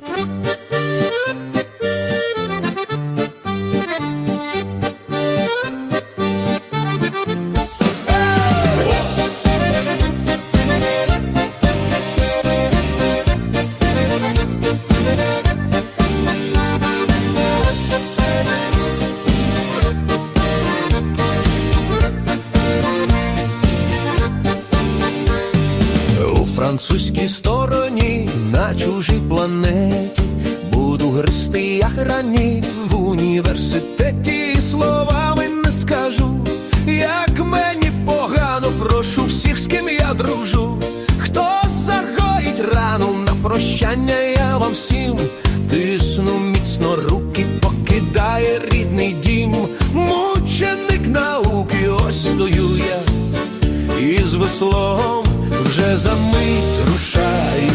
У французькій стороні на чужій планеті. Буду гристи я граніт в університеті. Словами не скажу, як мені погано, прошу всіх, з ким я дружу. Хто загоїть рану на прощання, я вам всім тисну. Міцно руки, покидає рідний дім, мученик науки, ось стою я. Із веслом вже за мить рушаю,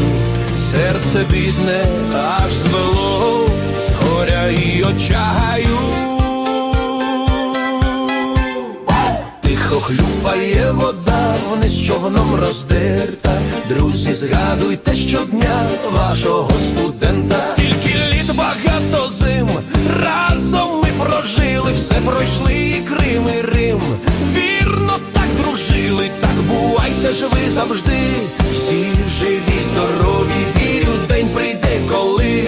серце бідне аж звело, з горя і очаю. Тихо хлюпає вода, вниз човном роздерта. Друзі, згадуйте щодня вашого студента. Стільки літ багато зим, разом ми прожили, все пройшли і Крим, і Рим. Завжди. Всі живі, здорові, вірю, день прийде, коли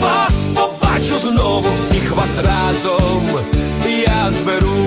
вас побачу знову, всіх вас разом. Я зберу,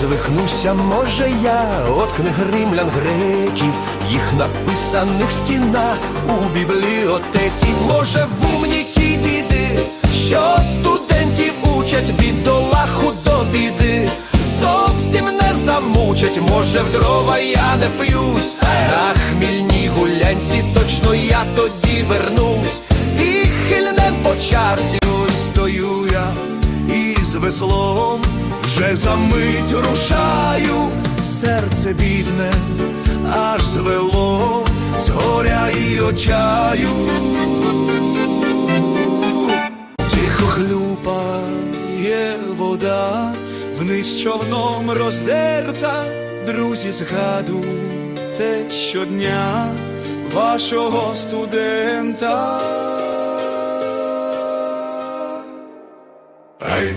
звихнуся, може я от книг римлян греків, їх написаних стінах у бібліотеці, може в умні ті діди, що студентів учать бідолаху до біди, зовсім не замучать, може в дрова я не вп'юсь, на хмільній гулянці точно я тоді вернусь, і хильне по чарці стою я із веслом вже за мить рушаю, серце бідне, аж звело з горя і очаю. Тихо хлюпає вода, вниз човном роздерта, друзі, згадуйте щодня вашого студента. Ей,